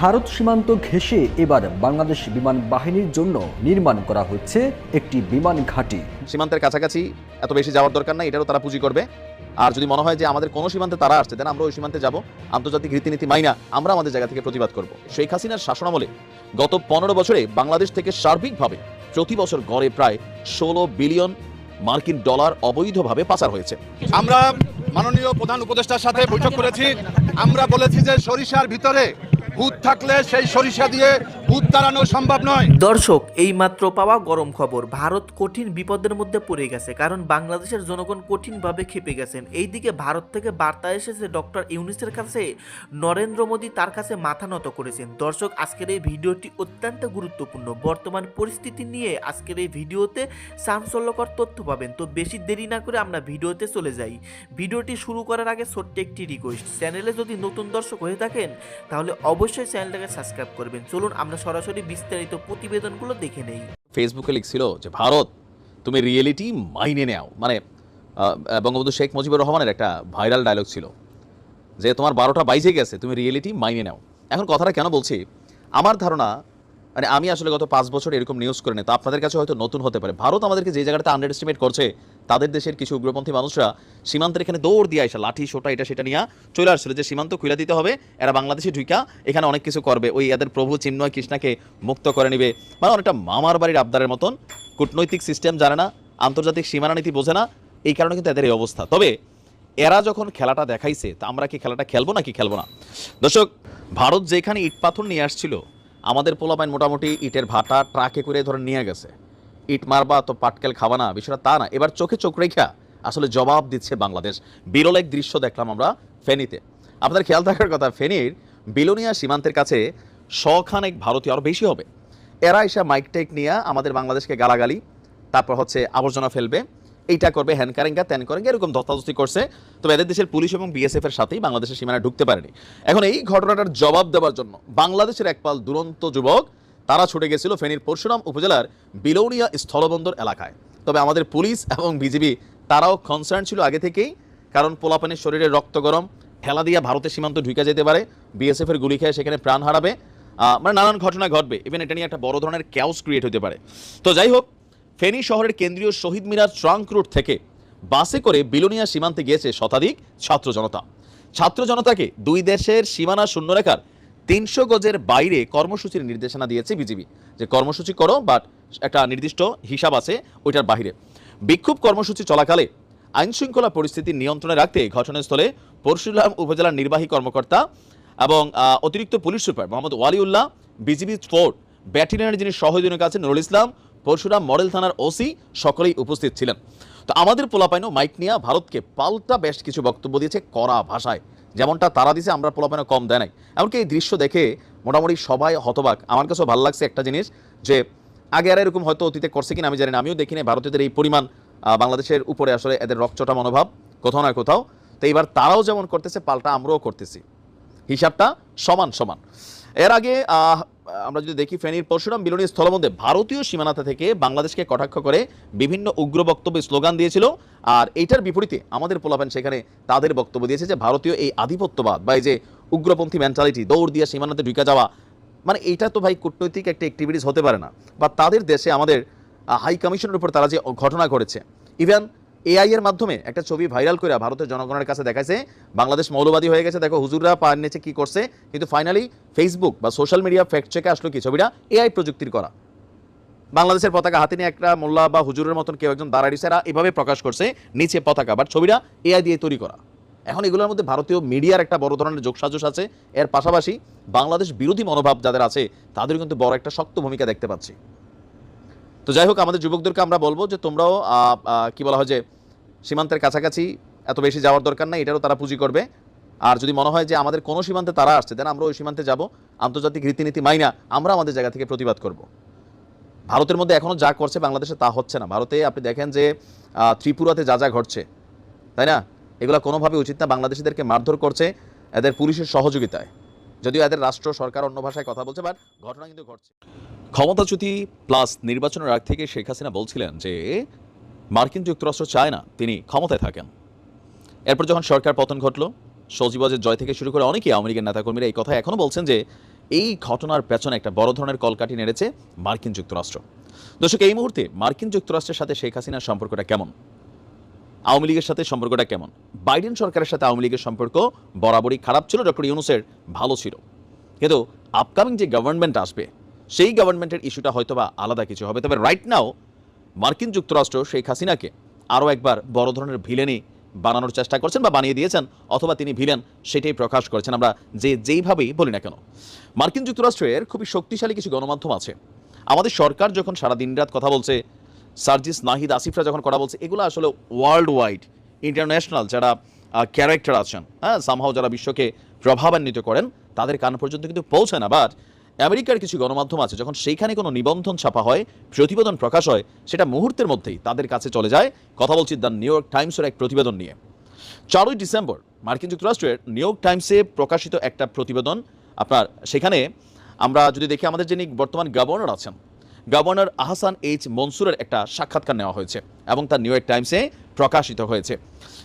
ভারত সীমান্ত ঘেঁষে এবার বাংলাদেশ বিমান বাহিনীর জন্য নির্মাণ করা হচ্ছে একটি বিমান ঘাঁটি। সীমান্তের কাছাকাছি এত বেশি যাওয়ার দরকার নাই এটারও তারা পুঁজি করবে। আর যদি মনে হয় যে আমাদের কোনো সীমান্তে তারা আসছে দেন আমরা ওই সীমান্তে যাব। আন্তর্জাতিক রীতিনীতি মাইনা আমরা আমাদের জায়গা থেকে প্রতিবাদ করব। শেখ হাসিনার শাসনামলে গত পনেরো বছরে বাংলাদেশ থেকে সার্বিকভাবে প্রতি বছর গড়ে প্রায় ষোলো বিলিয়ন মার্কিন ডলার অবৈধভাবে পাচার হয়েছে। আমরা মাননীয় প্রধান উপদেষ্টার সাথে বৈঠক করেছি। আমরা বলেছি যে সরিষার ভিতরে ভূত থাকলে সেই সরিষা দিয়ে ভূত সম্ভব নয়। দর্শক এই মাত্র পাওয়া গরম খবর। ভারত কঠিন বিপদের মধ্যে পড়ে গেছে, কারণ বাংলাদেশের জনগণ কঠিনভাবে খেপে গেছেন। এইদিকে ভারত থেকে বার্তা এসেছে, ডক্টর ইউনিসের কাছে নরেন্দ্র মোদী তার কাছে মাথা নত করেছেন। দর্শক, আজকের এই ভিডিওটি অত্যন্ত গুরুত্বপূর্ণ। বর্তমান পরিস্থিতি নিয়ে আজকের এই ভিডিওতে চাঞ্চল্যকর তথ্য পাবেন। তো বেশি দেরি না করে আমরা ভিডিওতে চলে যাই। ভিডিওটি শুরু করার আগে ছোট্ট একটি রিকোয়েস্ট চ্যানেলে যদি নতুন দর্শক হয়ে থাকেন, তাহলে অবশ্যই চ্যানেলটাকে সাবস্ক্রাইব করবেন। চলুন, আমরা সরাসরি বিস্তারিত প্রতিবেদনগুলো দেখে নেই। ফেসবুকে লিখছিল যে, ভারত, তুমি রিয়েলিটি মাইনে নেও। মানে বঙ্গবন্ধু শেখ মুজিবুর রহমানের একটা ভাইরাল ডায়লগ ছিল যে, তোমার বারোটা বাইজে গেছে, তুমি রিয়েলিটি মাইনে নেও। এখন কথাটা কেন বলছি? আমার ধারণা মানে আমি আসলে গত পাঁচ বছর এরকম নিউজ করে তো আপনাদের কাছে হয়তো নতুন হতে পারে। ভারত আমাদেরকে যে জায়গাটা আন্ডার এস্টিমেট করছে, তাদের দেশের কিছু উগ্রপন্থী মানুষরা সীমান্তের এখানে দৌড় দিয়ে আসা, লাঠি, সোটা, এটা, সেটা নিয়ে চলে আসছিল যে সীমান্ত খুলে দিতে হবে, এরা বাংলাদেশে ঢুকা এখানে অনেক কিছু করবে, ওই এদের প্রভু চিন্ময় কৃষ্ণাকে মুক্ত করে নিবে। মানে অনেকটা মামার বাড়ির আবদারের মতন, কূটনৈতিক সিস্টেম জানে না, আন্তর্জাতিক সীমানা নীতি বোঝে না, এই কারণে কিন্তু এদের এই অবস্থা। তবে এরা যখন খেলাটা দেখাইছে, তা আমরা কি খেলাটা খেলব নাকি খেলব না? দর্শক, ভারত যেখানে ইট পাথর নিয়ে আসছিল আমাদের পোলাপাইন মোটামুটি ইটের ভাটা ট্রাকে করে ধরে নিয়ে গেছে। ইট মারবা তো পাটকেল খাবা না, বিষয়টা তা না। এবার চোখে চোখ রেখা আসলে জবাব দিচ্ছে বাংলাদেশ। বিরল এক দৃশ্য দেখলাম আমরা ফেনীতে। আপনাদের খেয়াল থাকার কথা, ফেনীর বিলোনিয়া সীমান্তের কাছে শখানেক ভারতীয় আরও বেশি হবে। এরা এসে মাইক টেক নিয়ে আমাদের বাংলাদেশকে গালাগালি, তারপর হচ্ছে আবর্জনা ফেলবে। এইটা করবে, হ্যান কারেঙ্গা, ত্যান করেঙ্গা, এরকম ধস্তাধস্তি করছে। তবে এদের দেশের পুলিশ এবং বিএসএফ এর সাথেই বাংলাদেশের সীমানায় ঢুকতে পারেনি। এখন এই ঘটনাটার জবাব দেওয়ার জন্য বাংলাদেশের একপাল দুরন্ত যুবক, তারা ছুটে গেছিল ফেনীর পরশুরাম উপজেলার বিলৌনিয়া স্থলবন্দর এলাকায়। তবে আমাদের পুলিশ এবং বিজিবি তারাও কনসার্ন ছিল আগে থেকেই, কারণ পোলাপানের শরীরে রক্ত গরম ঠেলা দিয়ে ভারতের সীমান্ত ঢুকে যেতে পারে বিএসএফ এর গুলি খেয়ে সেখানে প্রাণ হারাবে। মানে নানান ঘটনা ঘটবে। ইভেন এটা নিয়ে একটা বড় ধরনের ক্যাওস ক্রিয়েট হতে পারে। তো যাই হোক ফেনী শহরের কেন্দ্রীয় শহীদ মিনার ট্রাঙ্ক রুট থেকে বাসে করে বিলোনিয়া সীমান্তে গিয়েছে শতাধিক ছাত্র জনতা। ছাত্র জনতাকে দুই দেশের সীমানা শূন্যরেখার তিনশো গজের বাইরে কর্মসূচির নির্দেশনা দিয়েছে বিজিবি। যে কর্মসূচি করো বাট একটা নির্দিষ্ট হিসাব আছে ওইটার বাইরে। বিক্ষোভ কর্মসূচি চলাকালে আইন শৃঙ্খলা পরিস্থিতি নিয়ন্ত্রণে রাখতে ঘটনাস্থলে পরশুরাম উপজেলার নির্বাহী কর্মকর্তা এবং অতিরিক্ত police super Mohammad Waliullah, BGB fort, ব্যাটালিয়নের যিনি সহযোগী কাছে নুরুল ইসলাম পরশুরাম মডেল থানার ওসি সকলেই উপস্থিত ছিলেন। তো আমাদের পোলাপাইনও মাইক নিয়ে ভারতকে পাল্টা বেশ কিছু বক্তব্য দিয়েছে কড়া ভাষায়। যেমনটা তারা দিছে, আমরা পোলাপাইনও কম দেয় নাই। এমনকি এই দৃশ্য দেখে মোটামুটি সবাই হতবাক। আমার কাছেও ভালো লাগছে একটা জিনিস যে, আগে আর এরকম হয়তো অতীতে করছে কিনা আমি জানি না। আমিও দেখিনি ভারতীয়দের এই পরিমাণ বাংলাদেশের উপরে আসলে এদের রকচটা মনোভাব, কোথাও না কোথাও। তো এইবার তারাও যেমন করতেছে, পাল্টা আমরাও করতেছি। হিসাবটা সমান সমান। এর আগে আমরা যদি দেখি ফেনীর পরশুরাম বিলনী স্থলমধ্যে ভারতীয় সীমানাতে থেকে বাংলাদেশকে কটাক্ষ করে বিভিন্ন উগ্র বক্তব্য স্লোগান দিয়েছিল। আর এইটার বিপরীতে আমাদের পোলাপান সেখানে তাদের বক্তব্য দিয়েছে যে, ভারতীয় এই আধিপত্যবাদ বা এই যে উগ্রপন্থী মেন্টালিটি দৌড় দিয়ে সীমানাতে ঢুকে যাওয়া মানে এটা তো ভাই কূটনৈতিক একটা অ্যাক্টিভিটিস হতে পারে না। বা তাদের দেশে আমাদের হাই কমিশনের উপর তারা যে ঘটনা ঘটেছে। ইভেন এআই এর মাধ্যমে একটা ছবি ভাইরাল করে ভারতের জনগণের কাছে দেখাইছে। বাংলাদেশ মৌলবাদী হয়ে গেছে। দেখো, হুজুররা পায়ের নিচে কি করছে? কিন্তু ফাইনালি ফেসবুক বা সোশ্যাল মিডিয়া ফ্যাক্ট চেকে আসলো কি? ছবিটা এআই প্রযুক্তির করা। বাংলাদেশের পতাকা হাতে নিয়ে একটা মোল্লা বা হুজুরের মতন কেউ একজন দাঁড়াইছে এরা এভাবে প্রকাশ করছে, নিচে পতাকা বাট ছবিটা এআই দিয়ে তৈরি করা। এখন এগুলোর মধ্যে ভারতীয় মিডিয়ার একটা বড় ধরনের যোগসাজস আছে। এর পাশাপাশি বাংলাদেশ বিরোধী মনোভাব যাদের আছে, তাদের কিন্তু বড় একটা শক্ত ভূমিকা দেখতে পাচ্ছি। তো যাই হোক, আমাদের যুবকদেরকে আমরা বলব যে তোমরাও কি বলা হয় যে সীমান্তের কাছাকাছি এত বেশি যাওয়ার দরকার নাই, এটারও তারা পুঁজি করবে। আর যদি মনে হয় যে আমাদের কোনো সীমান্তে তারা আসছে দেন আমরা ওই সীমান্তে যাব। আন্তর্জাতিক রীতিনীতি মাইনা আমরা আমাদের জায়গা থেকে প্রতিবাদ করব। ভারতের মধ্যে এখনও যা করছে বাংলাদেশে তা হচ্ছে না। ভারতে আপনি দেখেন যে ত্রিপুরাতে যা যা ঘটছে, তাই না? এগুলো কোনোভাবে উচিত না বাংলাদেশিদেরকে মারধর করছে এদের পুলিশের সহযোগিতায়। যদিও এদের রাষ্ট্র, সরকার অন্য ভাষায় কথা বলছে বাট ঘটনা কিন্তু ঘটছে। ক্ষমতাচ্যুতি প্লাস নির্বাচনের আগ থেকে শেখ হাসিনা বলছিলেন যে মার্কিন যুক্তরাষ্ট্র চায় না তিনি ক্ষমতায় থাকেন। এরপর যখন সরকার পতন ঘটল, সজীবজের জয় থেকে শুরু করে অনেকেই আওয়ামী লীগের নেতাকর্মীরা এই কথা এখনও বলছেন যে, এই ঘটনার পেছনে একটা বড় ধরনের কলকাঠি নেড়েছে মার্কিন যুক্তরাষ্ট্র। দর্শক, এই মুহূর্তে মার্কিন যুক্তরাষ্ট্রের সাথে শেখ হাসিনার সম্পর্কটা কেমন? আওয়ামী লীগের সাথে সম্পর্কটা কেমন? বাইডেন সরকারের সাথে আওয়ামী লীগের সম্পর্ক বরাবরই খারাপ ছিল, ডক্টর ইউনুসের ভালো ছিল। কিন্তু আপকামিং যে গভর্নমেন্ট আসবে, সেই গভর্নমেন্টের ইস্যুটা হয়তো বা আলাদা কিছু হবে। তবে রাইট নাও মার্কিন যুক্তরাষ্ট্র শেখ হাসিনাকে আরও একবার বড় ধরনের ভিলেনি বানানোর চেষ্টা করছেন বা বানিয়ে দিয়েছেন অথবা তিনি ভিলেন সেটাই প্রকাশ করেছেন। আমরা যে যেইভাবেই বলি না কেন, মার্কিন যুক্তরাষ্ট্রের খুবই শক্তিশালী কিছু গণমাধ্যম আছে। আমাদের সরকার যখন সারা দিনরাত কথা বলছে, সার্জিস নাহিদ আসিফরা যখন কথা বলছে, এগুলো আসলে ওয়ার্ল্ড ওয়াইড ইন্টারন্যাশনাল যারা ক্যারেক্টার আছেন হ্যাঁ সামহাও যারা বিশ্বকে প্রভাবান্বিত করেন, তাদের কান পর্যন্ত কিন্তু পৌঁছায় না। বাট আমেরিকার কিছু গণমাধ্যম আছে, যখন সেইখানে কোনো নিবন্ধন ছাপা হয়, প্রতিবেদন প্রকাশ হয়, সেটা মুহূর্তের মধ্যেই তাদের কাছে চলে যায়। কথা বলছি দ্য নিউ ইয়র্ক টাইমসের এক প্রতিবেদন নিয়ে। চারই ডিসেম্বর, মার্কিন যুক্তরাষ্ট্রের নিউ ইয়র্ক টাইমসে প্রকাশিত একটা প্রতিবেদন। আপনার, সেখানে আমরা যদি দেখি, আমাদের যিনি বর্তমান গভর্নর আছেন, গভর্নর আহসান এইচ মনসুরের একটা সাক্ষাৎকার নেওয়া হয়েছে এবং তার নিউ ইয়র্ক টাইমসে প্রকাশিত হয়েছে।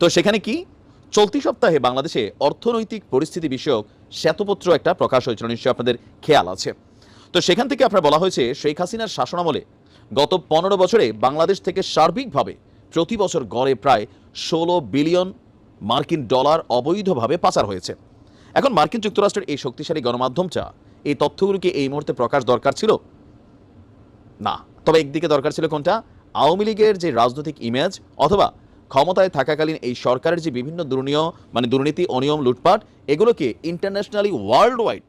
তো সেখানে কি, চলতি সপ্তাহে বাংলাদেশে অর্থনৈতিক পরিস্থিতি বিষয়ক শ্বেতপত্র একটা প্রকাশ হয়েছিল, নিশ্চয়ই আপনাদের খেয়াল আছে। তো সেখান থেকে আপনার বলা হয়েছে, শেখ হাসিনার শাসনামলে গত পনেরো বছরে বাংলাদেশ থেকে সার্বিকভাবে প্রতি বছর গড়ে প্রায় ষোলো বিলিয়ন মার্কিন ডলার অবৈধভাবে পাচার হয়েছে। এখন মার্কিন যুক্তরাষ্ট্রের এই শক্তিশালী গণমাধ্যমটা এই তথ্যগুলোকে এই মুহূর্তে প্রকাশ দরকার ছিল? না। তবে একদিকে দরকার ছিল কোনটা? আওয়ামী লীগের যে রাজনৈতিক ইমেজ অথবা ক্ষমতায় থাকাকালীন এই সরকারের যে বিভিন্ন দুর্নীয় মানে দুর্নীতি, অনিয়ম, লুটপাট, এগুলোকে ইন্টারন্যাশনালি ওয়ার্ল্ড ওয়াইড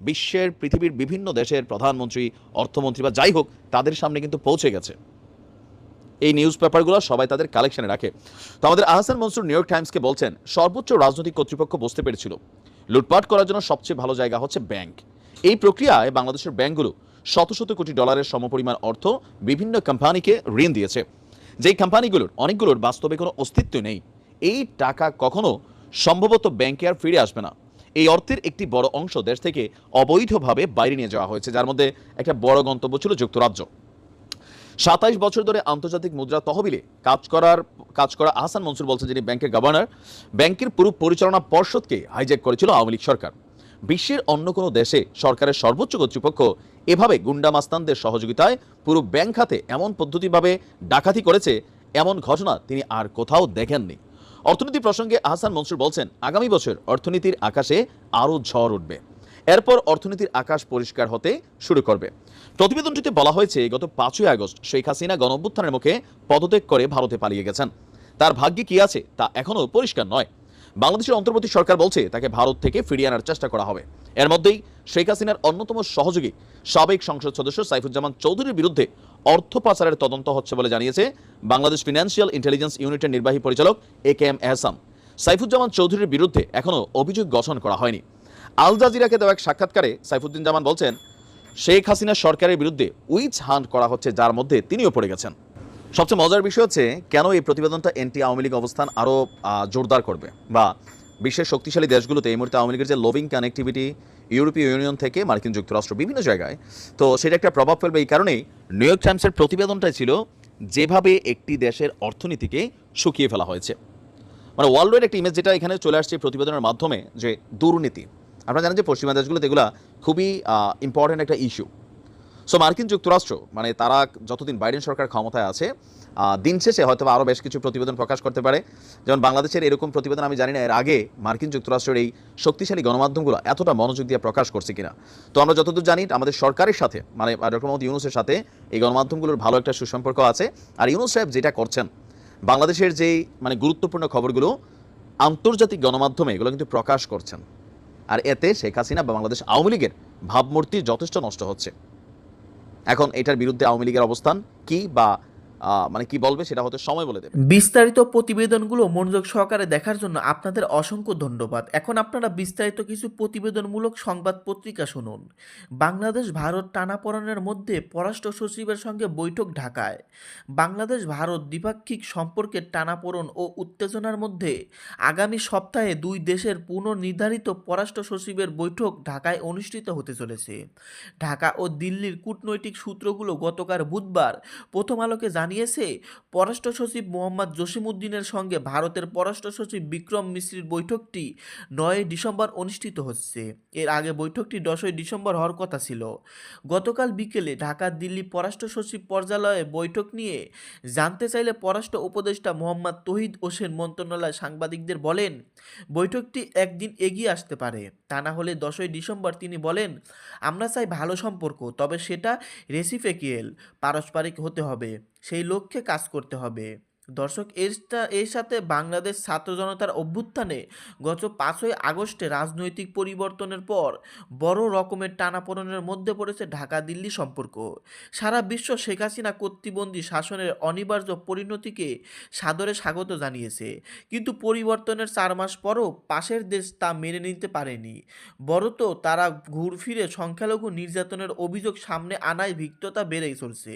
বিশ্বের পৃথিবীর বিভিন্ন দেশের প্রধানমন্ত্রী, অর্থমন্ত্রী বা যাই হোক, তাদের সামনে কিন্তু পৌঁছে গেছে। এই নিউজ পেপারগুলো সবাই তাদের কালেকশনে রাখে। তো আমাদের আহসান মনসুর নিউ ইয়র্ক টাইমসকে বলছেন, সর্বোচ্চ রাজনৈতিক কর্তৃপক্ষ বুঝতে পেরেছিল, লুটপাট করার জন্য সবচেয়ে ভালো জায়গা হচ্ছে ব্যাংক। এই প্রক্রিয়ায় বাংলাদেশের ব্যাংকগুলো শত শত কোটি ডলারের সমপরিমাণ অর্থ বিভিন্ন কোম্পানিকে ঋণ দিয়েছে। যেই কোম্পানিগুলোর অনেকগুলোর বাস্তবে কোনো অস্তিত্ব নেই। এই টাকা কখনো সম্ভবত ব্যাংকে আর ফিরে আসবে না। এই অর্থের একটি বড় অংশ দেশ থেকে অবৈধভাবে বাইরে নিয়ে যাওয়া হয়েছে, যার মধ্যে একটা বড় গন্তব্য ছিল যুক্তরাজ্য। সাতাইশ বছর ধরে আন্তর্জাতিক মুদ্রা তহবিলে কাজ করার, কাজ করা আহসান মনসুর বলছেন, যিনি ব্যাংকের গভর্নর ব্যাংকের পুরো পরিচালনা পর্ষদকে হাইজ্যাক করেছিল আওয়ামী লীগ সরকার। বিশ্বের অন্য কোনো দেশে সরকারের সর্বোচ্চ কর্তৃপক্ষ এভাবে গুন্ডা মাস্তানদের সহযোগিতায় পুরো ব্যাংক খাতে এমন পদ্ধতিভাবে ডাকাতি করেছে, এমন ঘটনা তিনি আর কোথাও দেখেননি। অর্থনীতি প্রসঙ্গে আহসান মনসুর বলছেন, আগামী বছর অর্থনীতির আকাশে আরও ঝড় উঠবে। এরপর অর্থনীতির আকাশ পরিষ্কার হতে শুরু করবে। প্রতিবেদনটিতে বলা হয়েছে, গত পাঁচই আগস্ট শেখ হাসিনা গণঅভ্যুত্থানের মুখে পদত্যাগ করে ভারতে পালিয়ে গেছেন। তার ভাগ্যে কি আছে তা এখনও পরিষ্কার নয়। বাংলাদেশের অন্তর্বর্তী সরকার বলছে তাকে ভারত থেকে ফিরিয়ে আনার চেষ্টা করা হবে। এর মধ্যেই শেখ হাসিনার অন্যতম সহযোগী, সাবেক সংসদ সদস্য সাইফুজ্জামান চৌধুরীর বিরুদ্ধে অর্থ পাচারের তদন্ত হচ্ছে বলে জানিয়েছে বাংলাদেশ ফিনান্সিয়াল ইন্টেলিজেন্স ইউনিটের নির্বাহী পরিচালক এ কে এম এহসান। সাইফুজ্জামান চৌধুরীর বিরুদ্ধে এখনও অভিযোগ গঠন করা হয়নি। আল জাজিরাকে দেওয়া এক সাক্ষাৎকারে সাইফুদ্দিন জামান বলছেন, শেখ হাসিনা সরকারের বিরুদ্ধে উইচ হান্ট করা হচ্ছে যার মধ্যে তিনিও পড়ে গেছেন। সবচেয়ে মজার বিষয় হচ্ছে, কেন এই প্রতিবেদনটা এনটি আওয়ামী লীগ অবস্থান আরও জোরদার করবে? বা বিশ্বের শক্তিশালী দেশগুলোতে এই মুহূর্তে আওয়ামী লীগের যে লবিং কানেক্টিভিটি ইউরোপীয় ইউনিয়ন থেকে মার্কিন যুক্তরাষ্ট্র বিভিন্ন জায়গায়, তো সেটা একটা প্রভাব ফেলবে এই কারণেই নিউ ইয়র্ক টাইমসের প্রতিবেদনটাই ছিল যেভাবে একটি দেশের অর্থনীতিকে শুকিয়ে ফেলা হয়েছে। মানে ওয়ার্ল্ড ওয়াইড একটা ইমেজ যেটা এখানে চলে আসছে প্রতিবেদনের মাধ্যমে যে দুর্নীতি। আপনারা জানেন যে পশ্চিমা দেশগুলোতে এগুলো খুবই ইম্পর্ট্যান্ট একটা ইস্যু সো মার্কিন যুক্তরাষ্ট্র মানে তারা যতদিন বাইডেন সরকার ক্ষমতায় আছে দিন শেষে হয়তো আরও বেশ কিছু প্রতিবেদন প্রকাশ করতে পারে। যেমন বাংলাদেশের এরকম প্রতিবেদন আমি জানি না, এর আগে মার্কিন যুক্তরাষ্ট্রের এই শক্তিশালী গণমাধ্যমগুলো এতটা মনোযোগ দিয়ে প্রকাশ করছে কিনা। তো আমরা যতদূর জানি, আমাদের সরকারের সাথে মানে ডক্টর মোহাম্মদ ইউনুসের সাথে এই গণমাধ্যমগুলোর ভালো একটা সুসম্পর্ক আছে। আর ইউনুস সাহেব যেটা করছেন, বাংলাদেশের যেই মানে গুরুত্বপূর্ণ খবরগুলো, আন্তর্জাতিক গণমাধ্যমে এগুলো কিন্তু প্রকাশ করছেন। আর এতে শেখ হাসিনা বা বাংলাদেশ আওয়ামী লীগের ভাবমূর্তি যথেষ্ট নষ্ট হচ্ছে। এখন এটার বিরুদ্ধে আওয়ামী লীগের অবস্থান কি বা মানে কি বলবে সেটা হয়তো সময় বলে দেবে। বিস্তারিত প্রতিবেদনগুলো মনোযোগ সহকারে দেখার জন্য আপনাদের অসংখ্য ধন্যবাদ। এখন আপনারা বিস্তারিত কিছু প্রতিবেদনমূলক সংবাদ পত্রিকা শুনুন। বাংলাদেশ ভারত টানাপোড়েনের মধ্যে পররাষ্ট্র সচিবের সঙ্গে বৈঠক ঢাকায়। বাংলাদেশ ভারত দ্বিপাক্ষিক সম্পর্কের টানাপোড়েন ও উত্তেজনার মধ্যে আগামী সপ্তাহে দুই দেশের পুনর্নির্ধারিত পররাষ্ট্র সচিবের বৈঠক ঢাকায় অনুষ্ঠিত হতে চলেছে। ঢাকা ও দিল্লির কূটনৈতিক সূত্রগুলো গতকাল বুধবার প্রথম আলোকে জানিয়ে জানিয়েছে, পররাষ্ট্র সচিব মোহাম্মদ জসিমউদ্দিনের সঙ্গে ভারতের পররাষ্ট্র সচিব বিক্রম মিশ্রির বৈঠকটি নয় ডিসেম্বর অনুষ্ঠিত হচ্ছে। এর আগে বৈঠকটি দশই ডিসেম্বর হওয়ার কথা ছিল। গতকাল বিকেলে ঢাকা দিল্লি পররাষ্ট্র সচিব পর্যালয়ে বৈঠক নিয়ে জানতে চাইলে পররাষ্ট্র উপদেষ্টা মোহাম্মদ তহিদ হোসেন মন্ত্রণালয় সাংবাদিকদের বলেন, বৈঠকটি একদিন এগিয়ে আসতে পারে। তা না হলে দশই ডিসেম্বর তিনি বলেন, আমরা চাই ভালো সম্পর্ক, তবে সেটা রেসিফেকিয়েল, পারস্পরিক হতে হবে। সেই লক্ষ্যে কাজ করতে হবে। দর্শক, এরটা, এর সাথে বাংলাদেশ ছাত্র জনতার অভ্যুত্থানে গত পাঁচই আগস্টে রাজনৈতিক পরিবর্তনের পর বড় রকমের টানাপোড়নের মধ্যে পড়েছে ঢাকা দিল্লি সম্পর্ক। সারা বিশ্ব শেখ হাসিনা কর্তৃবন্দী শাসনের অনিবার্য পরিণতিকে সাদরে স্বাগত জানিয়েছে। কিন্তু পরিবর্তনের চার মাস পরও পাশের দেশ তা মেনে নিতে পারেনি। বরত তারা ঘুরফিরে সংখ্যালঘু নির্যাতনের অভিযোগ সামনে আনায় ভিক্ততা বেড়েই চলছে।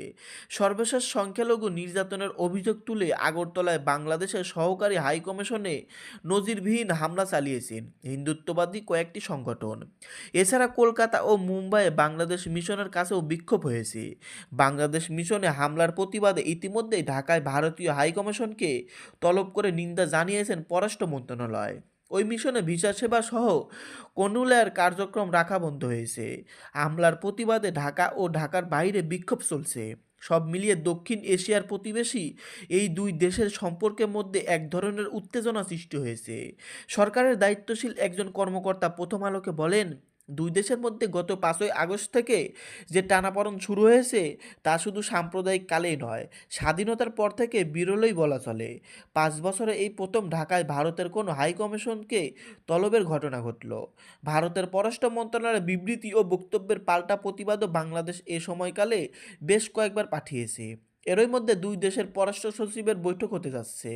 সর্বশেষ সংখ্যালঘু নির্যাতনের অভিযোগ তুলে আগরতলায় বাংলাদেশের সহকারী হাইকমিশনে নজিরবিহীন হামলা চালিয়েছেন হিন্দুত্ববাদী কয়েকটি সংগঠন। এছাড়া কলকাতা ও মুম্বাইয়ে বাংলাদেশ মিশনের কাছেও বিক্ষোভ হয়েছে। বাংলাদেশ মিশনে হামলার প্রতিবাদে ইতিমধ্যেই ঢাকায় ভারতীয় হাইকমিশনকে তলব করে নিন্দা জানিয়েছেন পররাষ্ট্র মন্ত্রণালয়। ওই মিশনে ভিসা সেবা সহ কনুলার কার্যক্রম রাখা বন্ধ হয়েছে। হামলার প্রতিবাদে ঢাকা ও ঢাকার বাইরে বিক্ষোভ চলছে। সব মিলিয়ে দক্ষিণ এশিয়ার প্রতিবেশী এই দুই দেশের সম্পর্কের মধ্যে এক ধরনের উত্তেজনা সৃষ্টি হয়েছে। সরকারের দায়িত্বশীল একজন কর্মকর্তা প্রথম আলোকে বলেন দুই দেশের মধ্যে গত পাঁচই আগস্ট থেকে যে টানাপড়ন শুরু হয়েছে, তা শুধু সাম্প্রদায়িক কালেই নয়, স্বাধীনতার পর থেকে বিরলই বলা চলে। পাঁচ বছরে এই প্রথম ঢাকায় ভারতের কোনো হাইকমিশনকে তলবের ঘটনা ঘটল। ভারতের পররাষ্ট্র মন্ত্রণালয়ের বিবৃতি ও বক্তব্যের পাল্টা প্রতিবাদও বাংলাদেশ এ সময়কালে বেশ কয়েকবার পাঠিয়েছে। এরই মধ্যে দুই দেশের পররাষ্ট্র সচিবের বৈঠক হতে যাচ্ছে।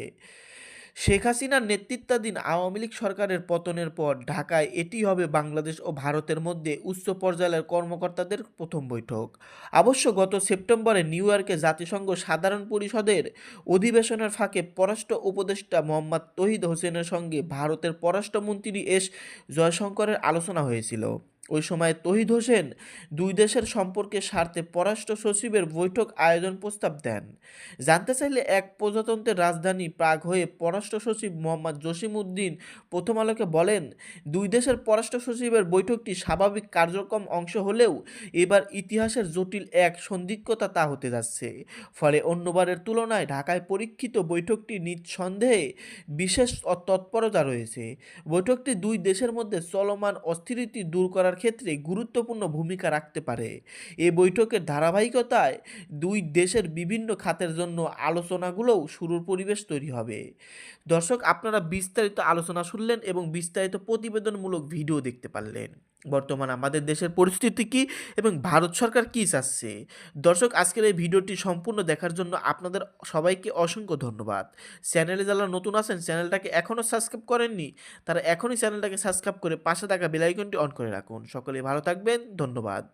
শেখ হাসিনার নেতৃত্বাধীন আওয়ামী লীগ সরকারের পতনের পর ঢাকায় এটি হবে বাংলাদেশ ও ভারতের মধ্যে উচ্চ পর্যায়ের কর্মকর্তাদের প্রথম বৈঠক। অবশ্য গত সেপ্টেম্বরে নিউ ইয়র্কে জাতিসংঘ সাধারণ পরিষদের অধিবেশনের ফাঁকে পররাষ্ট্র উপদেষ্টা মোহাম্মদ তহিদ হোসেনের সঙ্গে ভারতের পররাষ্ট্রমন্ত্রী এস জয়শঙ্করের আলোচনা হয়েছিল। ওই সময় তহিদ হোসেন দুই দেশের সম্পর্কে স্বার্থে পররাষ্ট্র সচিবের বৈঠক আয়োজন প্রস্তাব দেন। জানতে চাইলে এক প্রজাতন্ত্রের রাজধানী প্রাগ হয়ে পররাষ্ট্র সচিব মোহাম্মদ জসিম উদ্দিন প্রথম আলোকে বলেন, দুই দেশের পররাষ্ট্র সচিবের বৈঠকটি স্বাভাবিক কার্যক্রম অংশ হলেও এবার ইতিহাসের জটিল এক সন্দিগ্ধতা তা হতে যাচ্ছে। ফলে অন্যবারের তুলনায় ঢাকায় পরীক্ষিত বৈঠকটি নিঃসন্দেহে বিশেষ তৎপরতা রয়েছে। বৈঠকটি দুই দেশের মধ্যে চলমান অস্থিরতি দূর করার ক্ষেত্রে গুরুত্বপূর্ণ ভূমিকা রাখতে পারে। এ বৈঠকের ধারাবাহিকতায় দুই দেশের বিভিন্ন খাতের জন্য আলোচনাগুলোও শুরুর পরিবেশ তৈরি হবে। দর্শক, আপনারা বিস্তারিত আলোচনা শুনলেন এবং বিস্তারিত প্রতিবেদনমূলক ভিডিও দেখতে পারলেন। বর্তমান আমাদের দেশের পরিস্থিতি কী এবং ভারত সরকার কী চাচ্ছে? দর্শক, আজকের এই ভিডিওটি সম্পূর্ণ দেখার জন্য আপনাদের সবাইকে অসংখ্য ধন্যবাদ। চ্যানেলে যারা নতুন আছেন, চ্যানেলটাকে এখনও সাবস্ক্রাইব করেননি, তারা এখনই চ্যানেলটাকে সাবস্ক্রাইব করে পাশে থাকা বেলাইকনটি অন করে রাখুন। সকলে ভালো থাকবেন, ধন্যবাদ।